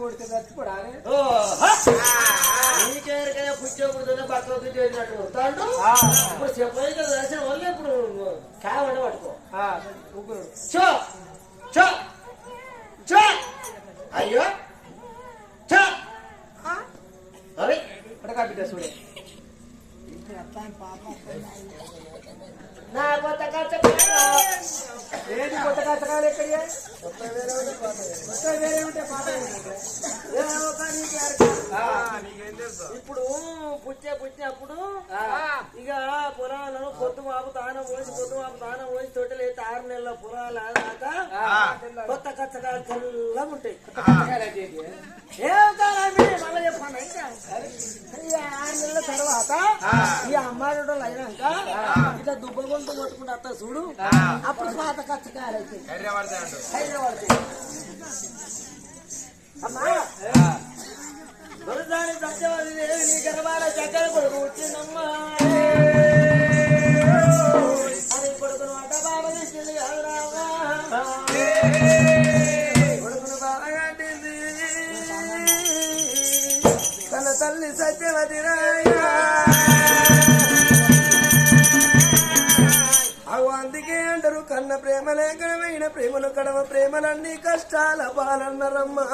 కొడితే చచ్చిపోడాలి నీకేరికైనా పుచ్చకూడదు పక్కకు చేసినట్టు తాండు ఇప్పుడు చెప్పాయి కదా దర్శనం వల్ల ఇప్పుడు కావడ పట్టుకో. ముగ్గురు చో! చో! చో! అయ్యో! చో! అరే! పడకా బిడ్డ చూడే. నా కొత్త ఏది కొత్త కథకాలు ఎక్కడి కొత్త వేరే ఉంటే పాత వేరే ఉంటే. ఇప్పుడు పుచ్చే పుచ్చినప్పుడు ఇక పొలాలను పొద్దు మాపు దానం పోసి పొద్దు మాపు దానం పోసి తొట్టెలు అయితే ఆరు నెలల పొలాలు దాకా కొత్త కచ్చకాలు తెల్లగా ఉంటాయి. మళ్ళీ చెప్పండి. ఈ ఆరు నెలల తర్వాత ఈ అమ్మాడు అయినాక ఇట్లా దుబ్బ గొంతు కొట్టుకుంటూ వస్తా చూడు. అప్పుడు పాత కచ్చకాయలు అయితే హైదరాబాద్ అమ్మా. దొరసాని సత్యవతి దేవి నీ గర్భాల చక్కెర కొడుకు వచ్చిందమ్మా. అది కొడుకును అడ్డ తీసుకెళ్ళి కాదురావా కొడుకును బాగా తన తల్లి సత్యవతి రాయ. అందుకే అంటారు కన్న ప్రేమ లేఖనమైన ప్రేమలు కడవ ప్రేమలన్నీ కష్టాల పాలన్నరమ్మా.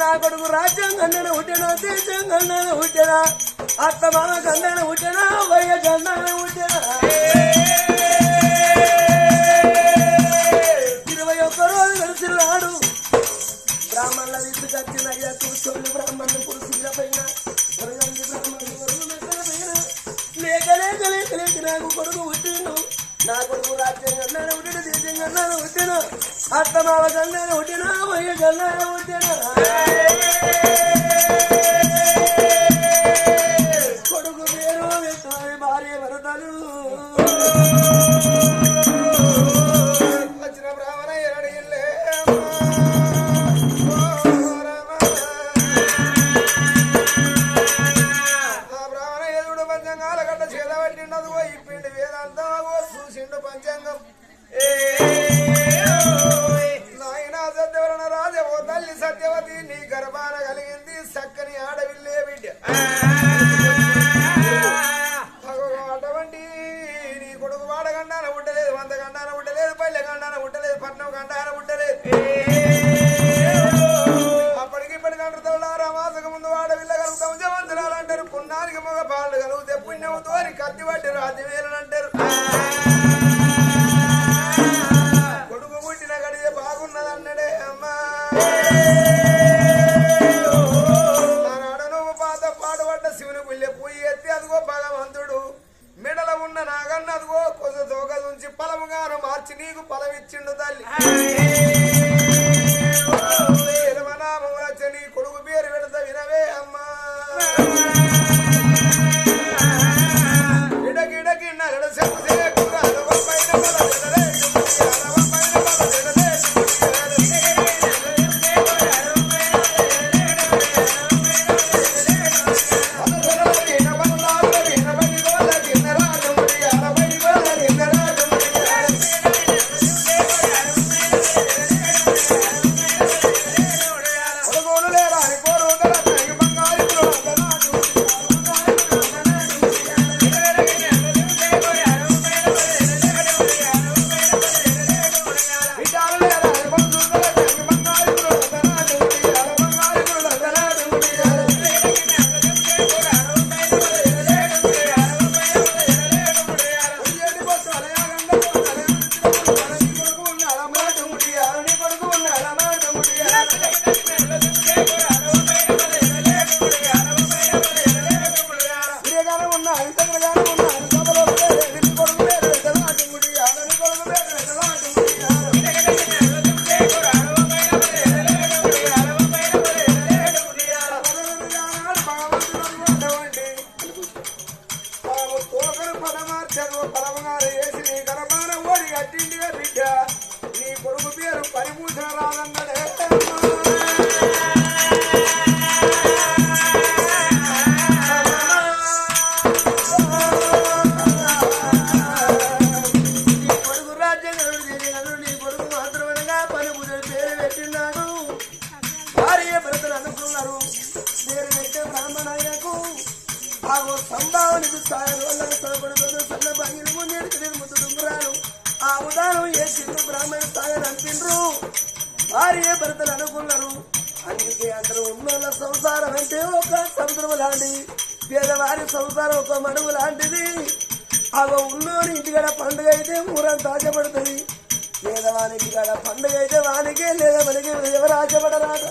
నా కొడుకు రాజ్యాంగండన ఉంటేనా దేశంగండన ఉంటేనా అత్త మన గండన ఉంటేనా వయ్య గండన ఉంటేనా ఇరవై ఒక్క రోజు నడిచిన్నాడు బ్రాహ్మణుల తీసుకొచ్చిన అయ్యా కూర్చొని బ్రాహ్మణులు పురుషుల పైన లేక లేక లేక లేక నాకు కొడుకు పుట్టిండు. నా కొడుకు రాజ్యంగా అన్నాడు పుట్టిన దేశంగా అన్నాడు అత్త మావ కన్నాడు పుట్టిన వయ్య కన్నాడు ఆ ఉదాహరణ బ్రాహ్మణ సాగర్ అంటుండ్రు. భార్య భర్తలు అనుకున్నారు. అందుకే అందరూ ఉన్నోళ్ళ సంసారం అంటే ఒక సముద్రం లాంటి పేదవారి సంసారం ఒక మడుగు లాంటిది. అవ ఉన్నోని ఇంటికాడ పండుగ అయితే ఊరంతా ఆశపడుతుంది. పేదవాని ఇంటికాడ పండుగ అయితే వానికే లేదా మనకి ఎవరు ఆశపడరాదు.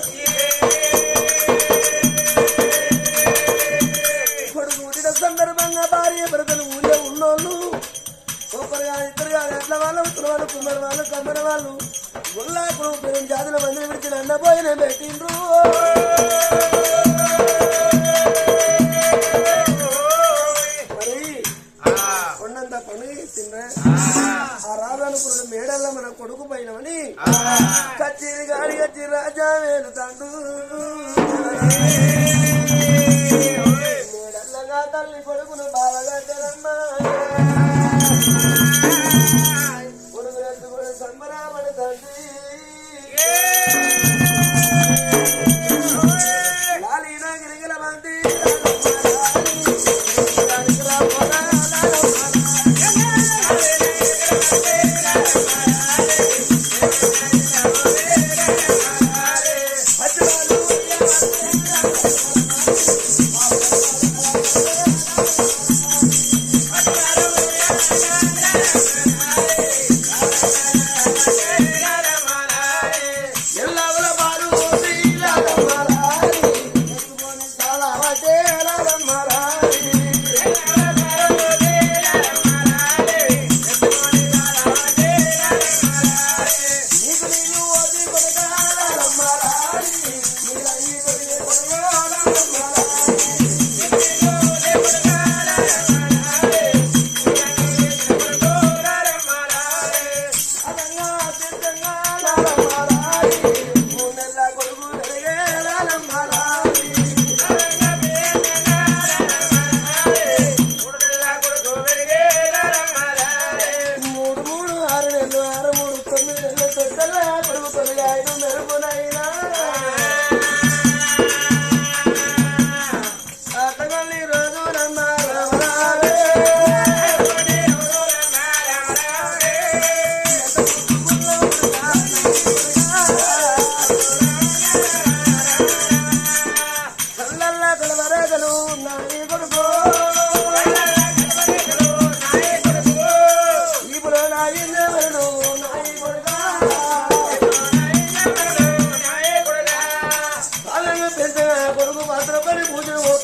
ఒకరు ఇద్దరు కాదు అట్ల వాళ్ళు ఉత్తర వాళ్ళు కుమ్మరి వాళ్ళు కమ్మరి వాళ్ళు గుళ్ళాకులు పెరిగిన జాతుల మందిని విడిచిన అన్న పోయిన పెట్టిండ్రు మరి కొండంత పని తిన్నా ఆ రాజానుకురుడు మేడల్ల మన కొడుకు పోయినమని కచ్చిరి గాడి కచ్చి రాజా వేలు తండ్రు మేడల్లగా తల్లి కొడుకు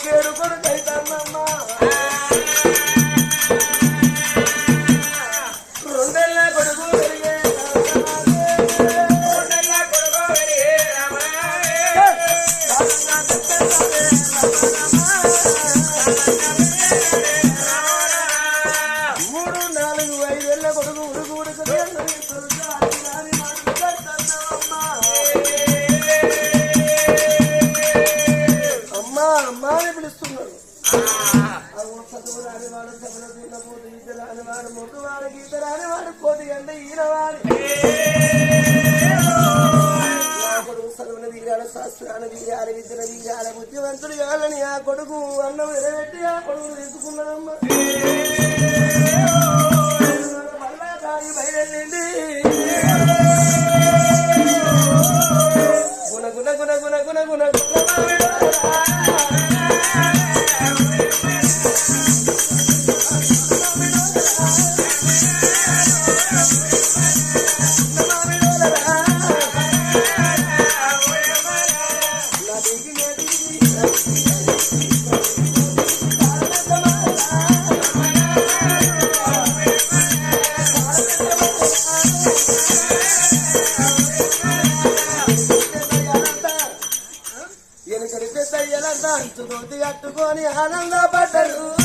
కేడు కొడుకైతానమ్మా అస్త్రాన్ని తీయాలి విద్యను తీయాలి బుద్ధివంతుడు కాలని ఆ కొడుకు అన్నం ఎరబెట్టి ఆ కొడుకు తీసుకున్నాడమ్మా మళ్ళా దాని బయలుదేరింది గుణ గుణ గుణ గుణ గుణ గుణ గుణ ఆనందపడ్డరు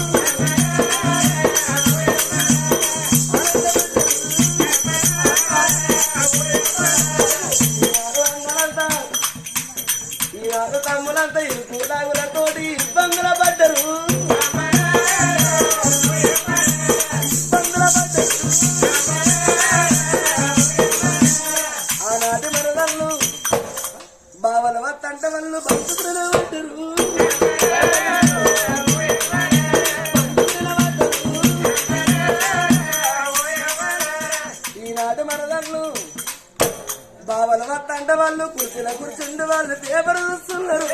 మరదళ్ళు బావల వత్తండ వాళ్ళు కుర్చీల కూర్చుండి వాళ్ళు పేపర్ చూస్తున్నారు.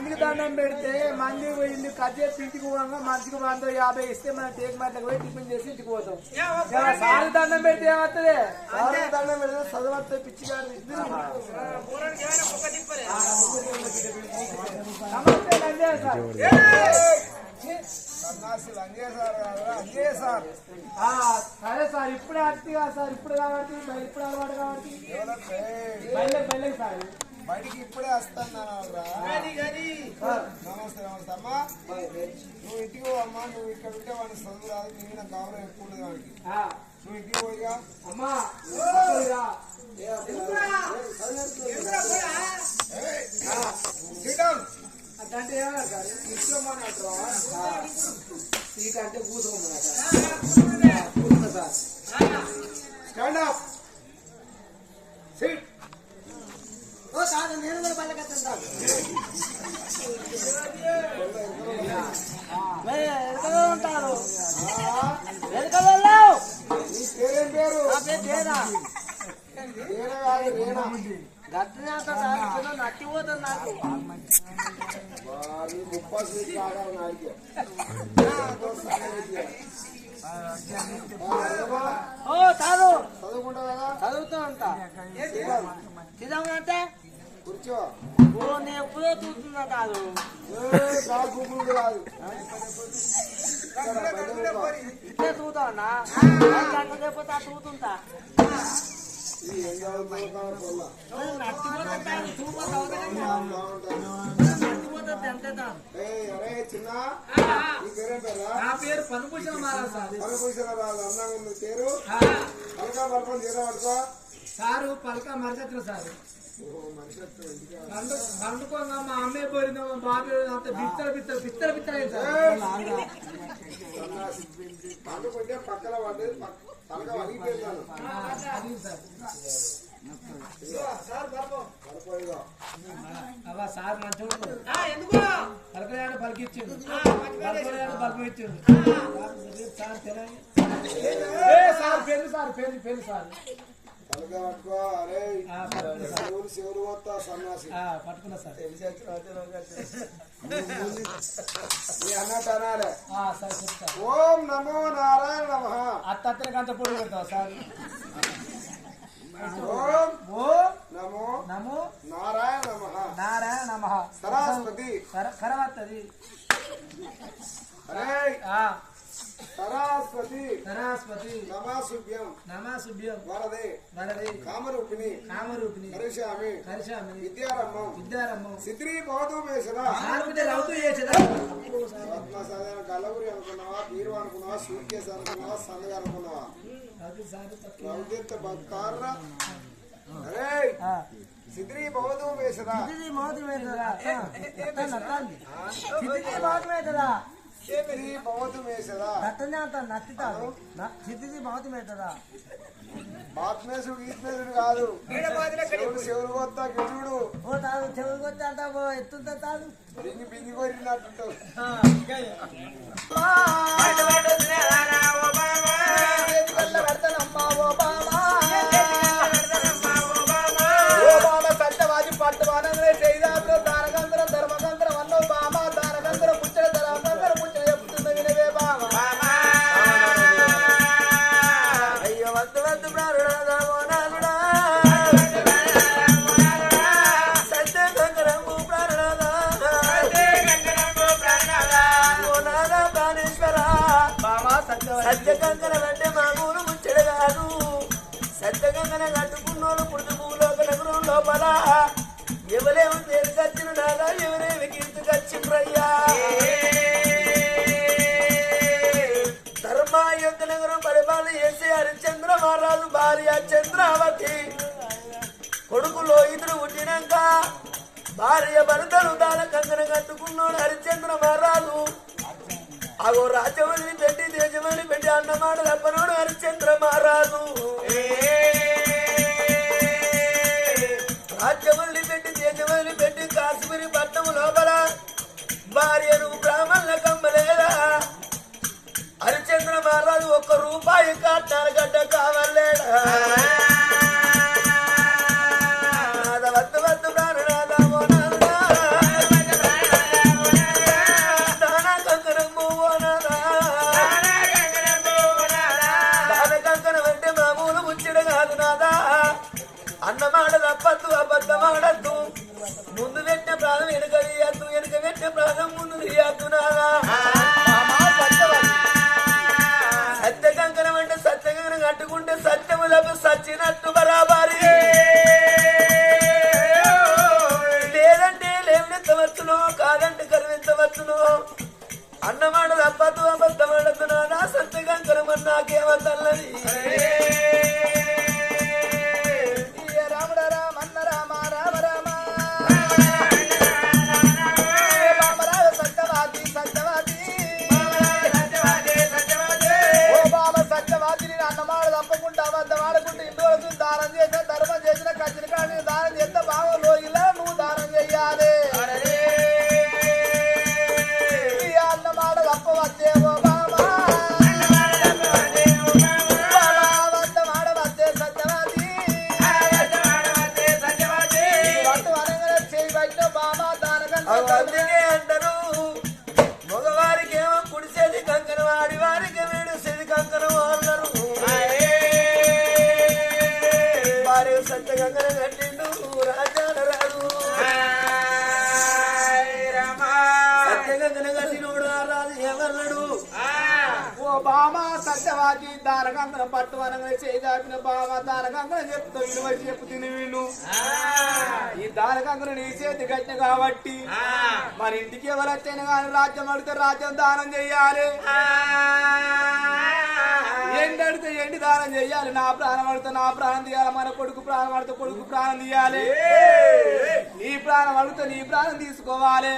మందికి దండం పెడితే మంది ఇల్లు కట్ చేసి ఇంటికి పోగా మంచికి వంద యాభై ఇస్తే మనం టేక్ మాటలకు పోయి టిఫిన్ చేసి ఇంటికి పోతాం. సారి దండం పెడితే ఏమవుతుంది? ఆడే దండం పెడితే చదవస్తే పిచ్చి సార్. Sir అంగే sir. ఆ, సరే ఇప్పుడే ఇప్పుడు కాబట్టి ఇప్పుడు అలవాటు కాబట్టి. బయలుకి బయలుకి సార్. బయటికి ఇప్పుడే వస్తానరా నమస్తే నమస్తే. అమ్మా నువ్వు ఇంటికి పో అమ్మా. నువ్వు ఇక్కడ ఉంటే వాడిని చదువు రాదు నీ మీద గౌరవం ఎక్కువ ఉండదు వాడికి. నువ్వు ఇంటికి పోయిగా అమ్మా అంటే కూర్చోమన్నమాట కూర్చున్నా సార్? స్టాండ్ అప్ సిట్ ఓ సార్ నేను కూడా బల్లకెత్తాను వెనకలో ఉంటారు వెనకలో నీ పేరేం పేరు నా పేరు జయరా రేణ కాదు రేణ గట్టినే అంటారు సార్ చిన్న నట్టి పోతుంది నాకు వారి ముప్పై సీట్ కావాలి నాడికి ఓ సారు కదా చదువుతూ ఉంటా కూర్చో ఓ నేను ఎప్పుడో చూస్తున్నా కాదు? ఏ, కాదు చూతా లేకపోతే ఆ చూతుంటా నీ పేరేం పనుభూషణ మహారాజ్ సార్ పలుకూసిన రాదు అన్నాగా పేరు? పలకా తీరా పడుకో సారు పలక మరచత్ర సారు. పండుకోగా మా అమ్మాయి పోయింది మా బాబు అంత బిత్తర బిత్తర బిత్తర బిత్తర అయింది సన్నాసి. పండుకుంటే పక్కన పడ్డది పక్క- పలక వలిగిపోయిందాను సార్ మంచిగా పలకలేడు పలికిచ్చిండు పలకలేడు పలుకు ఇచ్చిండు సార్ తెలియదు సార్ పెళ్ళి సార్ పెళ్ళి పెళ్ళి సార్. పలక పట్టుకో అరే ఆ, పట్టుకున్నా సార్. శివులు శివులు పోతా సన్నాసి ఆ, పట్టుకున్నా సార్. నీ అన్నట్టు అనాలే ఆ, సార్ చెప్తా. ఓం నమో నారాయణ నమ. అత్తత్తరికి అంత పొడి పెడతావు సార్. ఓం ఓ నమో నమో నారాయణ నమ. నారాయణ నమ. సరస్వతి. కరవత్తది అరే ఆ. సరస్వతి సరస్వతి నమాసుభ్యం నమాసుభ్యం వరదే వరది కామరూపిణి కామరూపిణి హరిషామి కరిశామిని విద్యారంభం విద్యారంభం సిద్రి బౌద్ధమేశ్వర సార్ బిడ్డ రౌతు చేసేదా పద్మసాధన గల్లగురి అనుకున్నావా బీరు అనుకున్నావా కేసు అనుకున్నావా సందగా అనుకున్నావా. రౌద్యత బక్కార అరే. సిద్రి బౌద్ధమేశ్వర ఇది మోతి మీదరా అత్తాను అత్తాను సిద్ధిది మోతి నత్తితాను సిద్ధిది మోతి మీదరా బాత్మేసుడు ఈత్మేసుడు కాదు. శివుడు శివుడు కొత్త గిజుడు ఓ తాను చెవులు కొట్టి అంట ఎత్తుంటే తాను బింగి బింగి కొరినట్టు అయ్యో భార్య చంద్రావతి. కొడుకులో ఇద్దరు పుట్టినాక భార్య భర్తలు దాన కంకణ కట్టుకున్నాడు హరిశ్చంద్ర మహారాజు. అగో రాజవల్లి పెట్టి దేశవల్లి పెట్టి అన్నమాట తప్పనోడు హరిశ్చంద్ర మహారాజు. ఏ ఒక్క రూపాయి కట్టాలి గడ్డ కావాలేడా? కాదు నాదా అన్నమాట తప్పద్దు అబద్ధమాడద్దు. ముందు పెట్టిన ప్రాణం వెనుక చెప్తావు విలువ చెప్పు తిని విను. ఈ దానకంకణం నీ చేతి కట్టిన కాబట్టి మన ఇంటికి ఎవరు వచ్చైనా కానీ రాజ్యం అడిగితే రాజ్యం దానం చెయ్యాలి ఎండి అడిగితే ఎండి దానం చెయ్యాలి నా ప్రాణం అడిగితే నా ప్రాణం తీయాలి. మన కొడుకు ప్రాణం అడిగితే కొడుకు ప్రాణం తీయాలి. నీ ప్రాణం అడిగితే నీ ప్రాణం తీసుకోవాలి.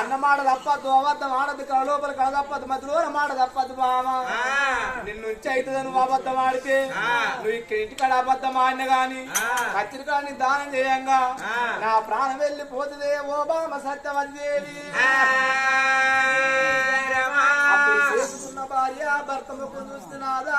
అన్న మాట తప్పద్దు అబద్ధం ఆడద్దు. కళ లోపల కళ తప్పదు మధ్యలో మాట తప్పదు బామ నిన్ను అవుతుంది నువ్వు అబద్ధం ఆడితే నువ్వు ఇక్కడ ఇంటికాడ అబద్ధం ఆడిన గాని కచ్చిరికాడిని దానం చేయంగా. నా ప్రాణం వెళ్ళిపోతుంది ఓ బామ సత్యవతి దేవి. భార్య భర్త ముఖం చూస్తున్నాదా